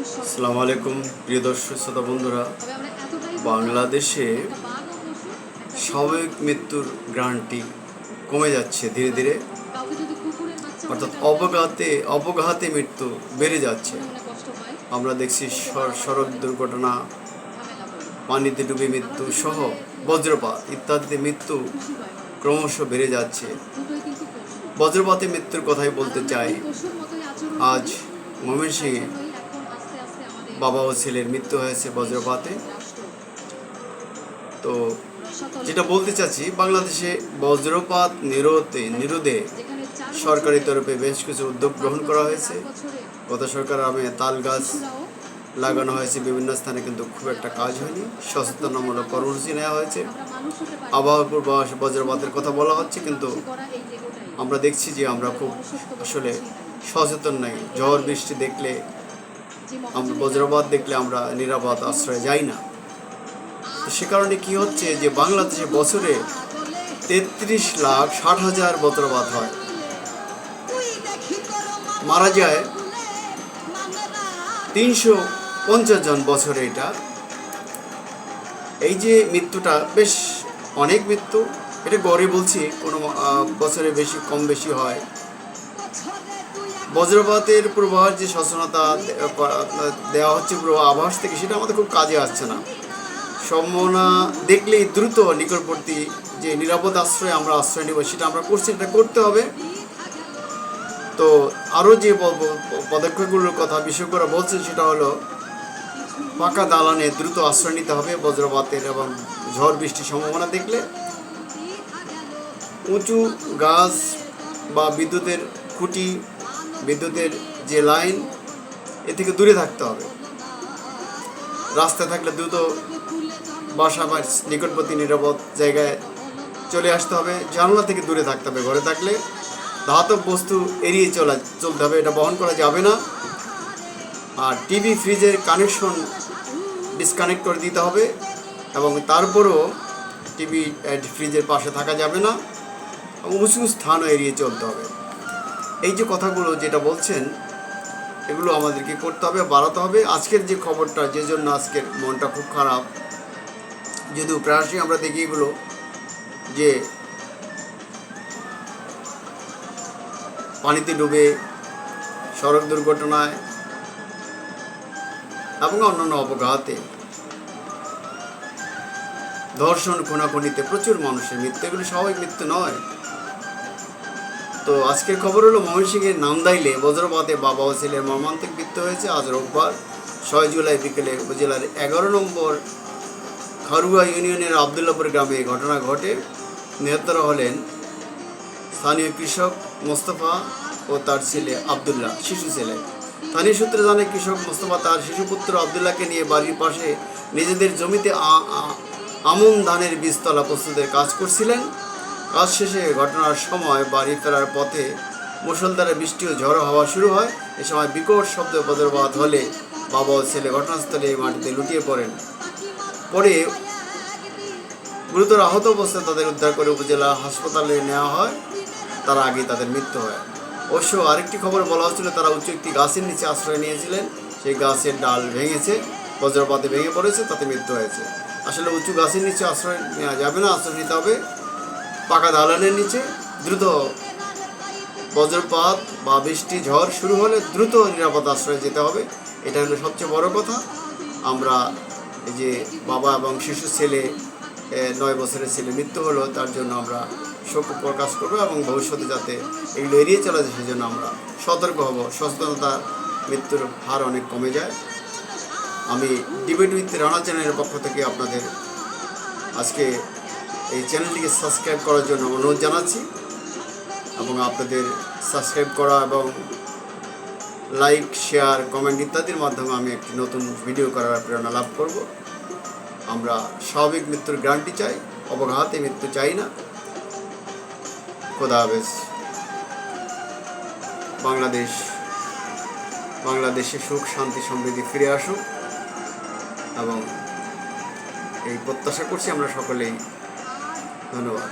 আসসালামু আলাইকুম, প্রিয় দর্শক, শ্রোতা বন্ধুরা। বাংলাদেশে স্বাভাবিক মৃত্যুর গ্রান্টি কমে যাচ্ছে ধীরে ধীরে। অর্থাৎ অবঘাতে অবঘাতে মৃত্যু বেড়ে যাচ্ছে। আমরা দেখছি সড়- সড়ক দুর্ঘটনা, পানিতে ডুবে মৃত্যু সহ বজ্রপাত ইত্যাদিতে মৃত্যু ক্রমশ বেড়ে যাচ্ছে। বজ্রপাতে মৃত্যুর কথাই বলতে চাই, আজ ময়মনসিংহে বাবা ও ছেলের মৃত্যু হয়েছে বজ্রপাতে। তো যেটা বলতে চাচ্ছি, বাংলাদেশে বজ্রপাত নিরোধে নিরোধে সরকারি তরফে বেশ কিছু উদ্যোগ গ্রহণ করা হয়েছে। গত সরকার আমে তাল গাছ লাগানো হয়েছে বিভিন্ন স্থানে, কিন্তু খুব একটা কাজ হয়নি। সচেতনামূলক কর্মসূচি নেওয়া হয়েছে। আবহাওয়া পূর্বাভাস বজ্রপাতের কথা বলা হচ্ছে, কিন্তু আমরা দেখছি যে আমরা খুব আসলে সচেতন নাই। ঝড় বৃষ্টি দেখলে আমরা বজ্রপাত দেখলে আমরা নিরাপদ আশ্রয়ে যাই না। সে কারণে কি হচ্ছে যে বাংলাদেশে বছরে তেত্রিশ লাখ ষাট হাজার বজ্রপাত হয়। মারা যায় তিনশো পঞ্চাশ জন বছরে এটা। এই যে মৃত্যুটা বেশ অনেক মৃত্যু, এটা গড়ে বলছি কোনো বছরে বেশি, কম বেশি হয়। বজ্রপাতের পূর্বাভাস যে সচেতনতা দেওয়া হচ্ছে পুরো আভাস থেকে, সেটা আমাদের খুব কাজে আসছে না। সম্ভাবনা দেখলেই দ্রুত নিকটবর্তী যে নিরাপদ আশ্রয়ে আমরা আশ্রয় নেব, সেটা আমরা করছি এটা করতে হবে। তো আরও যে পদক্ষেপগুলোর কথা বিশেষ করে বলছেন, সেটা হলো পাকা দালানে দ্রুত আশ্রয় নিতে হবে বজ্রপাতের এবং ঝড় বৃষ্টির সম্ভাবনা দেখলে। উঁচু গাছ বা বিদ্যুতের খুঁটি বিদ্যুতের যে লাইন, এ থেকে দূরে থাকতে হবে। রাস্তায় থাকলে দ্রুত বাসা বা নিকটবর্তী নিরাপদ জায়গায় চলে আসতে হবে। জানলা থেকে দূরে থাকতে হবে ঘরে থাকলে। ধাতব বস্তু এড়িয়ে চলা, চলতে হবে। এটা বহন করা যাবে না। আর টিভি, ফ্রিজের কানেকশন ডিসকানেক্ট করে দিতে হবে এবং তারপরও টিভি ফ্রিজের পাশে থাকা যাবে না এবং উঁচু স্থানও এড়িয়ে চলতে হবে। এই যে কথাগুলো যেটা বলছেন, এগুলো আমাদেরকে করতে হবে, বাড়াতে হবে। আজকের যে খবরটা, যে জন্য আজকের মনটা খুব খারাপ, যদিও প্রায়শই আমরা দেখি এগুলো, যে পানিতে ডুবে সড়ক দুর্ঘটনায় এবং অন্যান্য অপঘাতে ধর্ষণ, খুনাখুনিতে প্রচুর মানুষের মৃত্যু। এগুলো স্বাভাবিক মৃত্যু নয়। তো আজকের খবর হলো ময়মনসিংহের নামদাইলে বজ্রপাতে বাবা ও ছেলের মর্মান্তিক মৃত্যু হয়েছে। আজ রোববার, ছয় জুলাই বিকেলে উপজেলার এগারো নম্বর খারুয়া ইউনিয়নের আবদুল্লাপুর গ্রামে ঘটনা ঘটে। নিহতরা হলেন স্থানীয় কৃষক মোস্তফা ও তার ছেলে আবদুল্লাহ, শিশু ছেলে। স্থানীয় সূত্রে জানে কৃষক মোস্তফা তার শিশুপুত্র আবদুল্লাহকে নিয়ে বাড়ির পাশে নিজেদের জমিতে আমন ধানের বীজতলা প্রস্তুতের কাজ করছিলেন। কাজ শেষে ঘটনার সময় বাড়ি ফেরার পথে মুষলধারে বৃষ্টি ও ঝড়ো হওয়া শুরু হয়। এ সময় বিকট শব্দ বজ্রপাত হলে বাবা ও ছেলে ঘটনাস্থলে মাটিতে লুটিয়ে পড়েন। পরে গুরুতর আহত অবস্থায় তাদের উদ্ধার করে উপজেলা হাসপাতালে নেওয়া হয়। তার আগে তাদের মৃত্যু হয়। অবশ্য আরেকটি খবর বলা হচ্ছিল, তারা উঁচু একটি গাছের নিচে আশ্রয় নিয়েছিলেন। সেই গাছের ডাল ভেঙেছে, বজ্রপাতে ভেঙে পড়েছে, তাতে মৃত্যু হয়েছে। আসলে উঁচু গাছের নিচে আশ্রয় নেওয়া যাবে না, আশ্রয় নিতে হবে। পাকা দালানের নিচে দ্রুত বজ্রপাত বা বৃষ্টি, ঝড় শুরু হলে দ্রুত নিরাপদ আশ্রয়ে যেতে হবে। এটা হলো সবচেয়ে বড় কথা। আমরা এই যে বাবা এবং শিশু ছেলে নয় বছরের ছেলে মৃত্যু হলো, তার জন্য আমরা শোক প্রকাশ করব এবং ভবিষ্যতে যাতে এগুলো এড়িয়ে চলা যায়, সেজন্য আমরা সতর্ক হব। সচেতনতার মৃত্যুর হার অনেক কমে যায়। আমি ডিবেট উইথ রানা চ্যানেলের পক্ষ থেকে আপনাদের আজকে এই চ্যানেলটিকে সাবস্ক্রাইব করার জন্য অনুরোধ জানাচ্ছি এবং আপনাদের সাবস্ক্রাইব করা এবং লাইক, শেয়ার, কমেন্ট ইত্যাদির মাধ্যমে আমি একটি নতুন ভিডিও করার প্রেরণা লাভ করব। আমরা স্বাভাবিক মৃত্যুর গ্যারান্টি চাই অবঘাতে মৃত্যু চাই না। খোদা হাফেজ। বাংলাদেশ, বাংলাদেশে সুখ, শান্তি, সমৃদ্ধি ফিরে আসুক। এবং এই প্রত্যাশা করছি আমরা সকলেই धन्यवाद